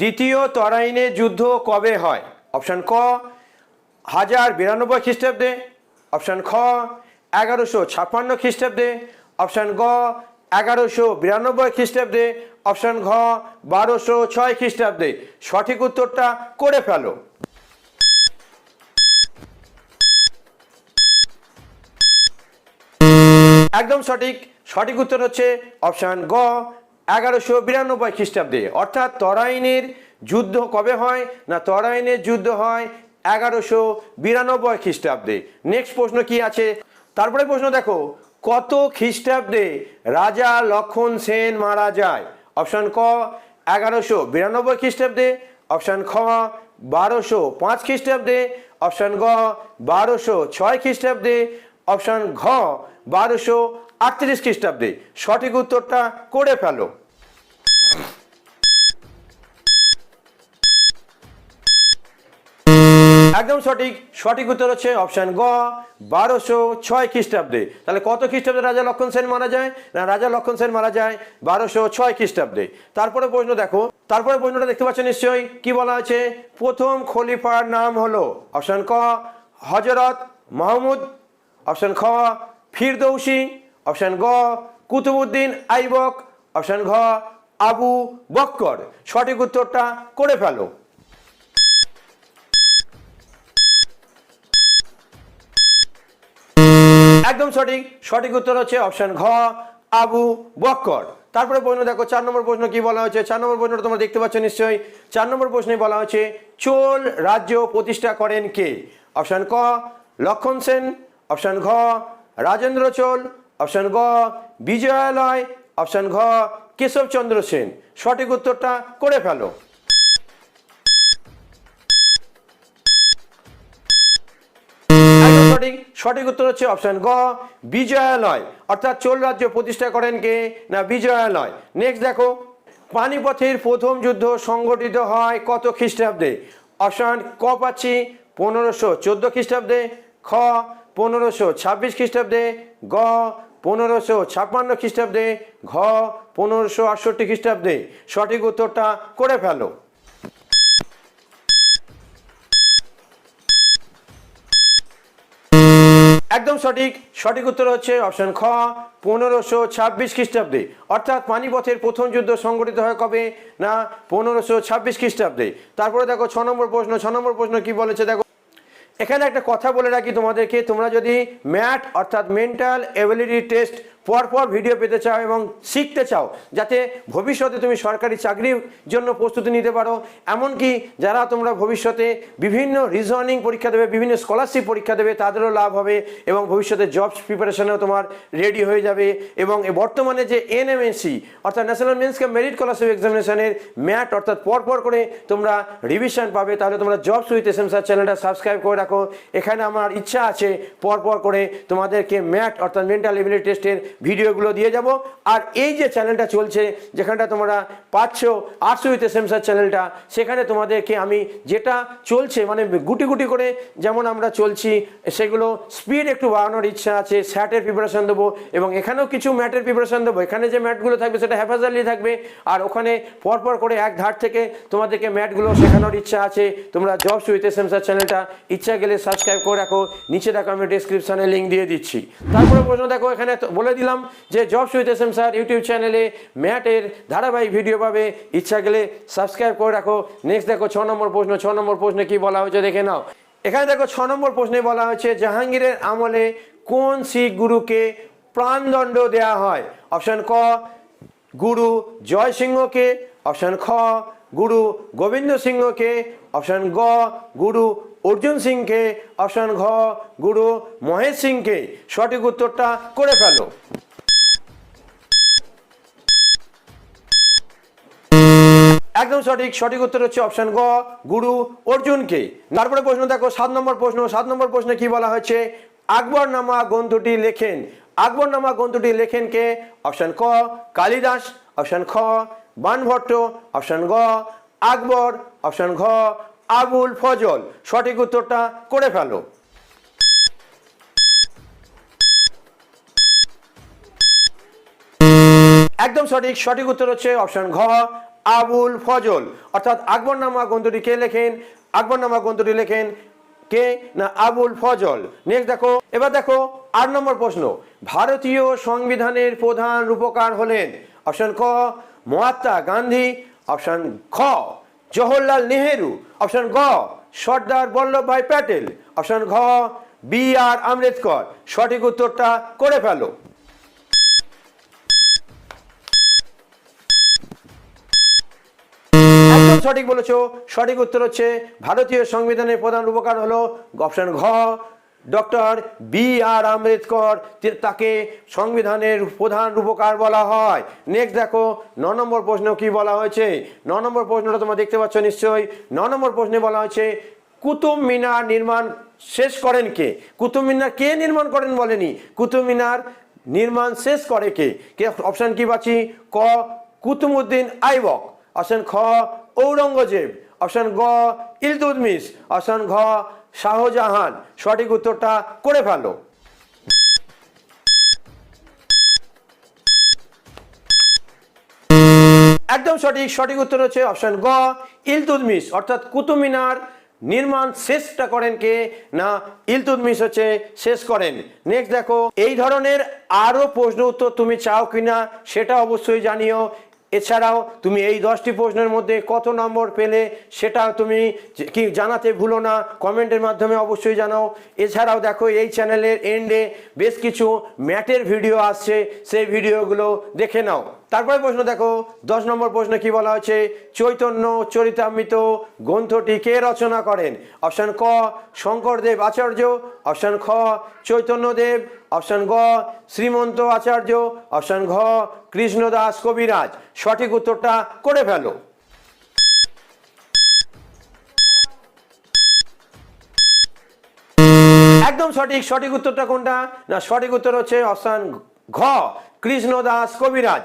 দ্বিতীয় তরাইনে যুদ্ধ কবে হয়? অপশান ক, হাজার বিরানব্বই খ্রিস্টাব্দে। অপশান খ, এগারোশো ছাপ্পান্ন খ্রিস্টাব্দে। অপশান গ, এগারোশো বিরানব্বই খ্রিস্টাব্দে। অপশান ঘ, বারোশো ছয় খ্রিস্টাব্দে। সঠিক উত্তরটা করে ফেলো। একদম সঠিক। সঠিক উত্তর হচ্ছে অপশান গ এগারোশো বিরানব্বই খ্রিস্টাব্দে। অর্থাৎ তরাইনের যুদ্ধ কবে হয় না তরাইনের যুদ্ধ হয় এগারোশো বিরানব্বই খ্রিস্টাব্দে? নেক্সট প্রশ্ন কি আছে? তারপরে প্রশ্ন দেখো, কত খ্রিস্টাব্দে রাজা লক্ষণ সেন মারা যায়? অপশান ক, এগারোশো বিরানব্বই খ্রিস্টাব্দে। অপশান খ, বারোশো পাঁচ খ্রিস্টাব্দে। অপশান গ, বারোশো ছয় খ্রিস্টাব্দে। অপশান ঘ বারোশো আটত্রিশ খ্রিস্টাব্দে। সঠিক উত্তরটা করে ফেলো। একদম সঠিক। সঠিক উত্তর হচ্ছে অপশান গ, বারোশো ছয় খ্রিস্টাব্দে। তাহলে কত খ্রিস্টাব্দে রাজা লক্ষণ সেন মারা যায়? না, রাজা লক্ষণ সেন মারা যায় বারোশো ছয় খ্রিস্টাব্দে। তারপরে প্রশ্ন দেখো। তারপরে প্রশ্নটা দেখতে পাচ্ছ নিশ্চয়ই। কি বলা আছে প্রথম খলিফার নাম হলো অপশান ক, হজরত মাহমুদ। অপশান খ ফিরদৌসি, অপশান গ, কুতুবুদ্দিন আইবক, অপশান ঘ, আবু বক্কর। সঠিক উত্তরটা করে ফেলো। একদম সঠিক। সঠিক উত্তর হচ্ছে অপশন ঘ, আবু বক্কর। তারপরে প্রশ্ন দেখো, চার নম্বর প্রশ্ন কি বলা হয়েছে? চার নম্বর প্রশ্নটা তোমরা দেখতে পাচ্ছ নিশ্চয়ই। চার নম্বর প্রশ্নে বলা হয়েছে, চোল রাজ্য প্রতিষ্ঠা করেন কে? অপশন ক, লক্ষণ সেন। অপশন ঘ রাজেন্দ্র চোল, অপশন গ, বিজয়ালয়, অপশন ঘ, কেশবচন্দ্র সেন। সঠিক উত্তরটা করে ফেলো। সঠিক। উত্তর হচ্ছে অপশন গ, বিজয়ালয়। অর্থাৎ চোল রাজ্য প্রতিষ্ঠা করেন কে? না, বিজয়ালয়। নেক্সট দেখো, পানিপথের প্রথম যুদ্ধ সংগঠিত হয় কত খ্রিস্টাব্দে? অপশন ক পাচ্ছি, পনেরোশো চোদ্দ খ্রিস্টাব্দে। খ পনেরোশো ছাব্বিশ খ্রিস্টাব্দে, গ, পনেরোশো ছাপ্পান্ন খ্রিস্টাব্দে, ঘ, পনেরোশো আটষট্টি খ্রিস্টাব্দে। সঠিক উত্তরটা করে ফেলো। একদম সঠিক। সঠিক উত্তর হচ্ছে অপশন খ, পনেরোশো ছাব্বিশ খ্রিস্টাব্দে। অর্থাৎ পানিপথের প্রথম যুদ্ধ সংগঠিত হয় কবে? না, পনেরোশো ছাব্বিশ খ্রিস্টাব্দে। তারপরে দেখো ছ নম্বর প্রশ্ন। ছ নম্বর প্রশ্ন কি বলেছে? দেখো এখানে একটা কথা বলে রাখি তোমাদেরকে তোমরা যদি ম্যাট অর্থাৎ মেন্টাল এবিলিটি টেস্ট পরপর ভিডিও পেতে চাও এবং শিখতে চাও, যাতে ভবিষ্যতে তুমি সরকারি চাকরির জন্য প্রস্তুতি নিতে পারো। এমনকি যারা তোমরা ভবিষ্যতে বিভিন্ন রিজনিং পরীক্ষা দেবে, বিভিন্ন স্কলারশিপ পরীক্ষা দেবে, তাদেরও লাভ হবে এবং ভবিষ্যতে জবস প্রিপারেশনেও তোমার রেডি হয়ে যাবে। এবং বর্তমানে যে এনএমএসি অর্থাৎ national means cum merit scholarship এক্সামিনেশনের MAT, অর্থাৎ পরপর করে তোমরা রিভিশন পাবে, তাহলে তোমরা জবস উইথ এস স্যার চ্যানেলটা সাবস্ক্রাইব করে রাখো। এখানে আমার ইচ্ছা আছে পরপর করে তোমাদেরকে ম্যাট, অর্থাৎ মেন্টাল এবিলিটি টেস্টের ভিডিওগুলো দিয়ে যাব। আর এই যে চ্যানেলটা চলছে, যেখানটা তোমরা পাচ্ছ আর্টস উইথ স্যার চ্যানেলটা, সেখানে তোমাদেরকে আমি যেটা চলছে মানে গুটি গুটি করে যেমন আমরা চলছি, সেগুলো স্পিড একটু বাড়ানোর ইচ্ছা আছে স্যাটের প্রিপারেশন দেবো, এবং এখানেও কিছু ম্যাটের প্রিপারেশন দেবো। এখানে যে ম্যাটগুলো থাকবে, সেটা হ্যাফাজারলি থাকবে, আর ওখানে পরপর করে এক ধার থেকে তোমাদেরকে ম্যাটগুলো শেখানোর ইচ্ছা আছে। তোমরা উইথ এস এম চ্যানেলটা ইচ্ছা গেলে সাবস্ক্রাইব করে রাখো। নিচে দেখো আমি ডিসক্রিপশনে লিঙ্ক দিয়ে দিচ্ছি। তারপরে প্রশ্ন দেখো, এখানে বলে দিলাম যে jobs with S sir YouTube চ্যানেলে ম্যাটের ধারাবাহিক ভিডিও পাবে। ইচ্ছা গেলে সাবস্ক্রাইব করে রাখো। নেক্সট দেখো ছ নম্বর প্রশ্ন, ছ নম্বর প্রশ্নে কি বলা হয়েছে দেখে নাও। এখানে দেখো ছ নম্বর প্রশ্নে বলা হয়েছে, জাহাঙ্গীরের আমলে কোন শিখ গুরুকে প্রাণদণ্ড দেয়া হয়? অপশন ক, গুরু জয় সিংহকে। অপশান খ, গুরু গোবিন্দ সিংহকে। অপশন গ, গুরু অর্জুন সিংকে। অপশন ঘ, গুরু মহেশ সিংকে। সঠিক উত্তরটা করে ফেলো। একদম সঠিক সঠিক উত্তর হচ্ছে অপশন গ, গুরু অর্জুনকে। তারপরে প্রশ্ন, দেখো, সাত নম্বর প্রশ্ন, সাত নম্বর প্রশ্নে কি বলা হয়েছে? আকবর নামা গ্রন্থটি লেখেন। আকবর নামা গ্রন্থটি লেখেন কে? অপশন ক, কালিদাস অপশন খ, বানভট্ট অপশন গ, আকবর অপশন ঘ, আবুল ফজল। সঠিক উত্তরটা করে ফেলো। একদম সঠিক সঠিক উত্তর হচ্ছে অপশন ঘ আবুল ফজল। অর্থাৎ আকবরনামা গ্রন্থটি কে লেখেন? আকবরনামা গ্রন্থটি লেখেন কে? না, আবুল ফজল। নেক্সট দেখো, এবার দেখো আট নম্বর প্রশ্ন। ভারতীয় সংবিধানের প্রধান রূপকার হলেন অপশন ক, মহাত্মা গান্ধী, অপশন খ জওহরলাল নেহেরু, অপশন গ, সর্দার বল্লভভাই প্যাটেল, অপশন ঘ, বি আর আম্বেদকর। সঠিক উত্তরটা করে ফেলো। সঠিক বলেছ, সঠিক উত্তর হচ্ছে ভারতীয় সংবিধানের প্রধান উপকার হলো অপশন ঘ, ডক্টর বি আর আম্বেদকর তাকে সংবিধানের প্রধান রূপকার বলা হয়। নেক্সট দেখো, ন নম্বর প্রশ্ন কি বলা হয়েছে? ন নম্বর প্রশ্নটা তোমরা দেখতে পাচ্ছ নিশ্চয়ই। ন নম্বর প্রশ্নে বলা হয়েছে, কুতুব মিনার নির্মাণ শেষ করেন কে? কুতুব মিনার কে নির্মাণ করেন বলেনি? কুতুব মিনার নির্মাণ শেষ করে কে? কে? অপশন কি পাচ্ছি ক কুতুবুদ্দিন আইবক। অপশন খ ঔরঙ্গজেব। অপশন গ ইলতুদমিস অপশন ঘ, শাহজাহান। সঠিক উত্তরটা করে ফেলো। একদম সঠিক সঠিক উত্তর হচ্ছে অপশন গ ইলতুদমিস অর্থাৎ কুতুব মিনার নির্মাণ শেষটা করেন কে? না ইলতুদমিস হচ্ছে শেষ করেন। নেক্সট দেখো, এই ধরনের আরও প্রশ্ন উত্তর তুমি চাও কিনা, সেটা অবশ্যই জানিও। এছাড়াও তুমি এই দশটি প্রশ্নের মধ্যে কত নম্বর পেলে সেটা তুমি কি জানাতে ভুলো না, কমেন্টের মাধ্যমে অবশ্যই জানাও। এছাড়াও দেখো এই চ্যানেলের এন্ডে বেশ কিছু ম্যাটের ভিডিও আসছে, সেই ভিডিওগুলো দেখে নাও। তারপরে প্রশ্ন দেখো, দশ নম্বর প্রশ্ন কি বলা হয়েছে? চৈতন্য চরিতামৃত গ্রন্থটি কে রচনা করেন? অপশন ক, শঙ্করদেব আচার্য। অপশন খ, চৈতন্যদেব। অপশন গ, শ্রীমন্ত আচার্য। অপশন ঘ, কৃষ্ণদাস কবিরাজ। সঠিক উত্তরটা করে ফেলো। একদম সঠিক সঠিক উত্তরটা কোনটা? না, সঠিক উত্তর হচ্ছে অপশন ঘ, কৃষ্ণদাস কবিরাজ।